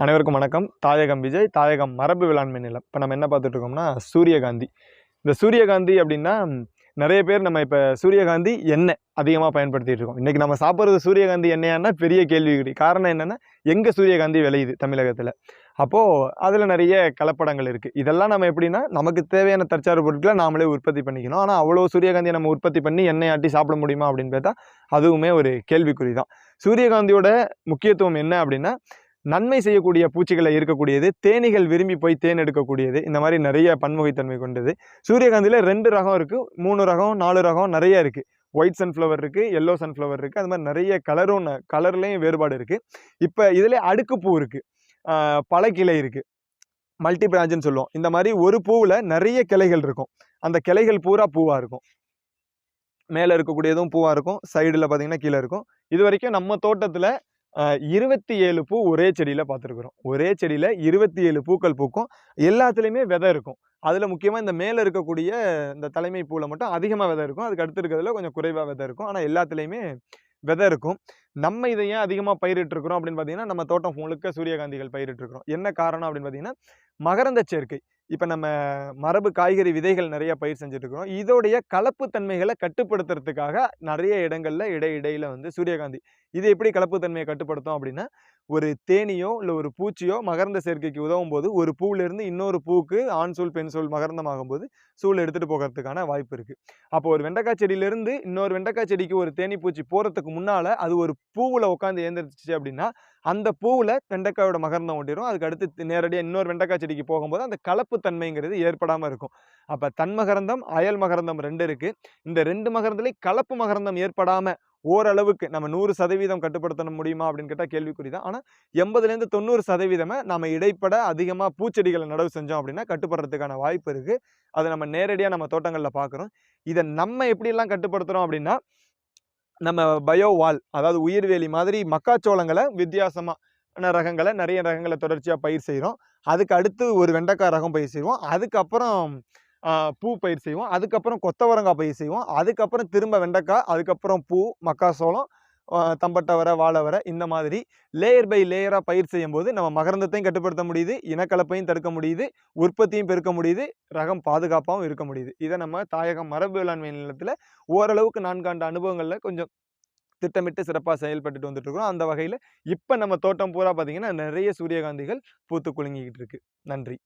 அனைவருக்கும் வணக்கம். தாயகம் விஜய் தாயகம் மரபு வேளாண்மை நிலம். இப்போ நம்ம என்ன பார்த்துட்டு இருக்கோம்னா சூரியகாந்தி. இந்த சூரியகாந்தி அப்படின்னா நிறைய பேர் நம்ம இப்போ சூரியகாந்தி எண்ணெய் அதிகமாக பயன்படுத்திட்டு இருக்கோம். இன்றைக்கி நம்ம சாப்பிட்றது சூரியகாந்தி எண்ணெயானா பெரிய கேள்விக்குறி. காரணம் என்னென்னா எங்கே சூரியகாந்தி விளையுது தமிழகத்தில். அப்போது அதில் நிறைய கலப்படங்கள் இருக்குது இதெல்லாம் நம்ம எப்படின்னா நமக்கு தேவையான தற்சார்பு பொருட்களை நாமளே உற்பத்தி பண்ணிக்கணும். ஆனால் அவ்வளோ சூரியகாந்தியை நம்ம உற்பத்தி பண்ணி எண்ணெய் ஆட்டி சாப்பிட முடியுமா அப்படின்னு பார்த்தா அதுவுமே ஒரு கேள்விக்குறி தான். சூரியகாந்தியோட முக்கியத்துவம் என்ன அப்படின்னா நன்மை செய்யக்கூடிய பூச்சிகளை இருக்கக்கூடியது தேனிகள் விரும்பி போய் தேன் எடுக்கக்கூடியது இந்த மாதிரி நிறைய பன்முகைத்தன்மை கொண்டது. சூரியகாந்தியில் ரெண்டு ரகம் இருக்குது மூணு ரகம் நாலு ரகம் நிறைய இருக்குது ஒயிட் சன்ஃப்ளவர் இருக்குது எல்லோ சன்ஃப்ளவர் இருக்குது அது மாதிரி நிறைய கலரும் கலர்லேயும் வேறுபாடு இருக்குது இப்போ இதில் அடுக்குப்பூ இருக்குது பழக்கிளை இருக்குது மல்டி பிராஞ்சுன்னு சொல்லுவோம். இந்த மாதிரி ஒரு பூவில் நிறைய கிளைகள் இருக்கும். அந்த கிளைகள் பூரா பூவாக இருக்கும். மேலே இருக்கக்கூடியதும் பூவாக இருக்கும் சைடில் பார்த்தீங்கன்னா கீழே இருக்கும். இது வரைக்கும் நம்ம தோட்டத்தில் இருபத்தி ஏழு பூ ஒரே செடியில் பார்த்துருக்குறோம் ஒரே செடியில் இருபத்தி ஏழு பூக்கள் பூக்கும். எல்லாத்துலேயுமே விதை இருக்கும். அதில் முக்கியமாக இந்த மேலே இருக்கக்கூடிய இந்த தலைமை பூவில் மட்டும் அதிகமாக விதை இருக்கும். அதுக்கு அடுத்து இருக்கிறதுல கொஞ்சம் குறைவாக விதை இருக்கும். ஆனால் எல்லாத்துலேயுமே விதை இருக்கும். நம்ம இதை ஏன் அதிகமாக பயிரிட்டுருக்குறோம் அப்படின்னு பார்த்தீங்கன்னா நம்ம தோட்டம் முழுக்க சூரியகாந்திகள் பயிரிட்டுருக்குறோம். என்ன காரணம் அப்படின்னு பார்த்தீங்கன்னா மகரந்த சேர்க்கை. இப்போ நம்ம மரபு காய்கறி விதைகள் நிறைய பயிர் செஞ்சுட்ருக்கிறோம் இதோடைய கலப்பு தன்மைகளை கட்டுப்படுத்துறதுக்காக நிறைய இடங்களில் இடை இடையில் வந்து சூரியகாந்தி. இது எப்படி கலப்பு தன்மையை கட்டுப்படுத்தும் அப்படின்னா ஒரு தேனியோ இல்லை ஒரு பூச்சியோ மகரந்த சேர்க்கைக்கு உதவும் போது ஒரு பூவிலிருந்து இன்னொரு பூவுக்கு ஆண் சூல் பெண் சூல் மகரந்தமாகும் போது சூழ் எடுத்துகிட்டு போகிறதுக்கான வாய்ப்பு இருக்குது அப்போ ஒரு வெண்டைக்காய் செடியிலேருந்து இன்னொரு வெண்டைக்காய் செடிக்கு ஒரு தேனி பூச்சி போகிறதுக்கு முன்னால் அது ஒரு பூவில் உட்காந்து ஏந்திரிச்சிச்சு அப்படின்னா அந்த பூவில் வெண்டைக்காயோட மகரந்தம் ஒட்டிடும் அதுக்கு அடுத்து நேரடியாக இன்னொரு வெண்டைக்காய் செடிக்கு போகும்போது அந்த கலப்பு தன்மைங்கிறது ஏற்படாமல் இருக்கும். அப்போ தன் மகரந்தம் அயல் மகரந்தம் ரெண்டு இருக்குது இந்த ரெண்டு மகரந்துலேயும் கலப்பு மகரந்தம் ஏற்படாமல் ஓரளவுக்கு நம்ம நூறு சதவீதம் கட்டுப்படுத்த முடியுமா அப்படின்னு கேட்டால் கேள்விக்குறி தான் ஆனால் எண்பதுலேருந்து தொண்ணூறு சதவீதமே நம்ம இடைப்பட அதிகமாக பூச்செடிகளை நடவு செஞ்சோம் அப்படின்னா கட்டுப்படுறதுக்கான வாய்ப்பு இருக்குது அதை நம்ம நேரடியாக நம்ம தோட்டங்களில் பார்க்குறோம் இதை நம்ம எப்படியெல்லாம் கட்டுப்படுத்துகிறோம் அப்படின்னா நம்ம பயோ வால் அதாவது உயிர்வேலி மாதிரி மக்காச்சோளங்களை வித்தியாசமான ரகங்களை நிறைய ரகங்களை தொடர்ச்சியாக பயிர் செய்கிறோம் அதுக்கு அடுத்து ஒரு வெண்டைக்காய் ரகம் பயிர் செய்வோம். அதுக்கப்புறம் பூ பயிர் செய்வோம். அதுக்கப்புறம் கொத்தவரங்காய் பயிர் செய்வோம். அதுக்கப்புறம் திரும்ப வெண்டைக்காய் அதுக்கப்புறம் பூ மக்காசோளம் தம்பட்டை வர வாழை வர இந்த மாதிரி லேயர் பை லேயராக பயிர் செய்யும் போது நம்ம மகரந்தத்தையும் கட்டுப்படுத்த முடியுது இனக்கலப்பையும் தடுக்க முடியுது உற்பத்தியும் பெருக்க முடியுது ரகம் பாதுகாப்பாகவும் இருக்க முடியுது. இதை நம்ம தாயகம் மரபு வேளாண்மை நிலத்தில் ஓரளவுக்கு நான்காண்டு அனுபவங்களில் கொஞ்சம் திட்டமிட்டு சிறப்பாக செயல்பட்டுட்டு வந்துட்டுருக்கோம். அந்த வகையில் இப்போ நம்ம தோட்டம் பூரா பார்த்திங்கன்னா நிறைய சூரியகாந்திகள் பூத்து குலுங்கிக்கிட்டு இருக்குது நன்றி.